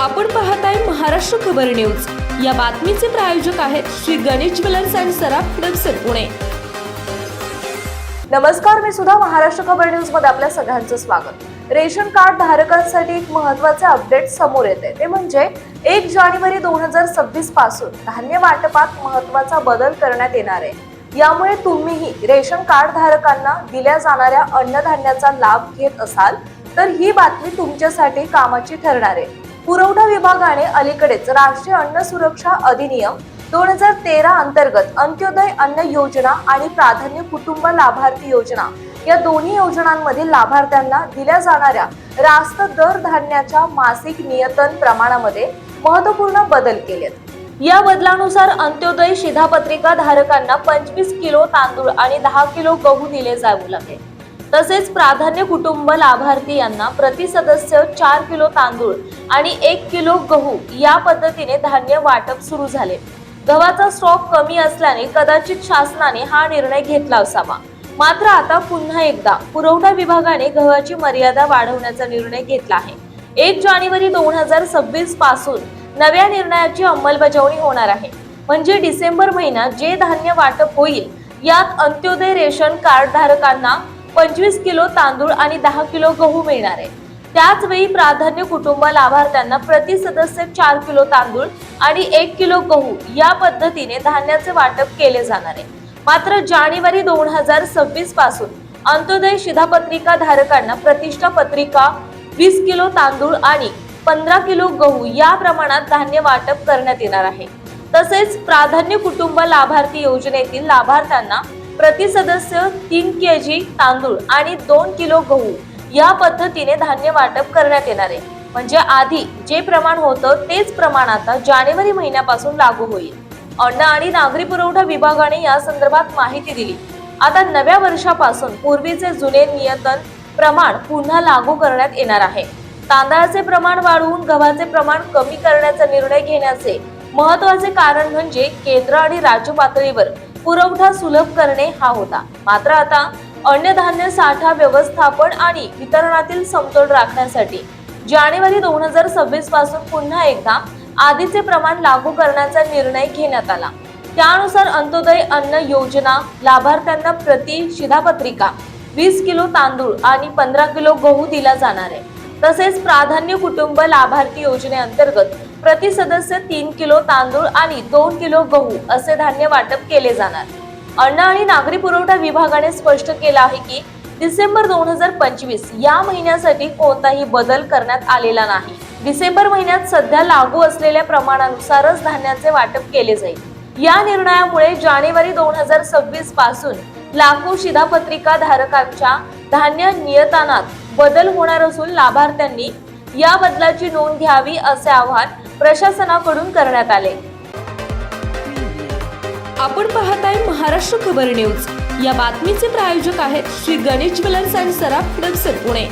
आपण पाहताय महाराष्ट्र खबर न्यूज. या बातमीचे प्रायोजक आहेत श्री गणेश ज्वेलर्स अँड सराफ हडपसर पुणे. नमस्कार मी सुद्धा महाराष्ट्र खबर न्यूजमध्ये आपल्या सगळ्यांचं स्वागत. रेशन कार्ड धारकांसाठी एक महत्त्वाचे अपडेट समोर येते. ते म्हणजे एक जानेवारी दोन हजार सव्वीसपासून धान्य वाटपात महत्त्वाचा बदल करण्यात येणार आहे. यामुळे तुम्हीही रेशन कार्ड धारकांना दिल्या जाणाऱ्या अन्नधान्याचा लाभ घेत असाल तर ही बातमी तुमच्यासाठी कामाची ठरणार आहे. पुरवठा विभागाने अलीकडेच राष्ट्रीय अन्न सुरक्षा अधिनियम दोन हजार तेरा अंतर्गत अंत्योदय अन्न योजना आणि प्राधान्य कुटुंब लाभार्थी योजना या दोन्ही योजनांमधील लाभार्थ्यांना दिल्या जाणाऱ्या रास्त दर धान्याच्या मासिक नियतन प्रमाणामध्ये महत्त्वपूर्ण बदल केलेत. या बदलानुसार अंत्योदय शिधापत्रिका धारकांना पंचवीस किलो तांदूळ आणि दहा किलो गहू दिले जाऊ लागले. तसेच प्राधान्य कुटुंब लाभार्थी यांना प्रति सदस्य चार किलो तांदूळ आणि एक किलो गहू या पद्धतीने धान्य वाटप सुरू झाले. गव्हाचा स्टॉक कमी असल्याने कदाचित शासनाने हा निर्णय घेतला असावा. मात्र आता पुन्हा एकदा पुरवठा विभागाने गव्हाची मर्यादा वाढवण्याचा निर्णय घेतला आहे. एक जानेवारी दोन हजार सव्वीसपासून नव्या निर्णयाची अंमलबजावणी होणार आहे. म्हणजे डिसेंबर महिन्यात जे धान्य वाटप होईल यात अंत्योदय रेशन कार्ड धारकांना पंचवीस किलो तांदूळ आणि दहा किलो गहू मिळणार आहे. त्याचवेळी प्राधान्य कुटुंब लाभार्थ्यांना प्रति सदस्य चार किलो तांदूळ आणि एक किलो गहू या पद्धतीने धान्याचे वाटप केले जाणार आहे. मात्र जानेवारी दोन हजार सव्वीसपासून अंत्योदय शिधापत्रिका धारकांना प्रतिष्ठा पत्रिका वीस किलो तांदूळ आणि पंधरा किलो गहू या प्रमाणात धान्य वाटप करण्यात येणार आहे. तसेच प्राधान्य कुटुंब लाभार्थी योजनेतील लाभार्थ्यांना प्रति सदस्य तीन के जी तांदूळ आणि दोन किलो गहू या पद्धतीने धान्य वाटप करण्यात येणार आहे. म्हणजे आधी जे प्रमाण होतं तेच प्रमाण आता जानेवारी महिन्यापासून लागू होईल. अन्न आणि नागरी पुरवठा विभागाने या संदर्भात माहिती दिली. आता नव्या वर्षापासून पूर्वीचे जुने नियंत्रण प्रमाण पुन्हा लागू करण्यात येणार आहे. तांदळाचे प्रमाण वाढवून गव्हाचे प्रमाण कमी करण्याचा निर्णय घेण्याचे महत्त्वाचे कारण म्हणजे केंद्र आणि राज्य पातळीवर पुरवठा सुलभ करणे हा होता. मात्र आता अन्नधान्य साठा व्यवस्थापन आणि वितरणातील समतोल राखण्यासाठी जानेवारी दोन हजार सव्वीसपासून पुन्हा एकदा आधीचे प्रमाण लागू करण्याचा निर्णय घेण्यात आला. त्यानुसार अंत्योदय अन्न योजना लाभार्थ्यांना प्रति शिधापत्रिका वीस किलो तांदूळ आणि पंधरा किलो गहू दिला जाणार आहे. तसेच प्राधान्य कुटुंब लाभार्थी योजनेअंतर्गत प्रति सदस्य तीन किलो तांदूळ आणि दोन किलो गहू असे धान्य वाटप केले जाणार. अन्न आणि नागरी पुरवठा विभागाने स्पष्ट केलं आहे की डिसेंबर दोन हजार पंचवीस या महिन्यासाठी कोणताही बदल करण्यात आलेला नाही. डिसेंबर महिन्यात सध्या लागू असलेल्या प्रमाणानुसारच धान्याचे वाटप केले जाईल. या निर्णयामुळे जानेवारी दोन हजार सव्वीसपासून लाखो शिधापत्रिका धारकांच्या धान्य नियतनात बदल होणार असून लाभार्थ्यांनी या बदलाची नोंद घ्यावी असे आवाहन प्रशासनाकडून करण्यात आले. आपण पाहत आहे महाराष्ट्र खबर न्यूज. या बातमीचे प्रायोजक आहेत श्री गणेश ज्वेलर्स अँड सराफ हडपसर पुणे.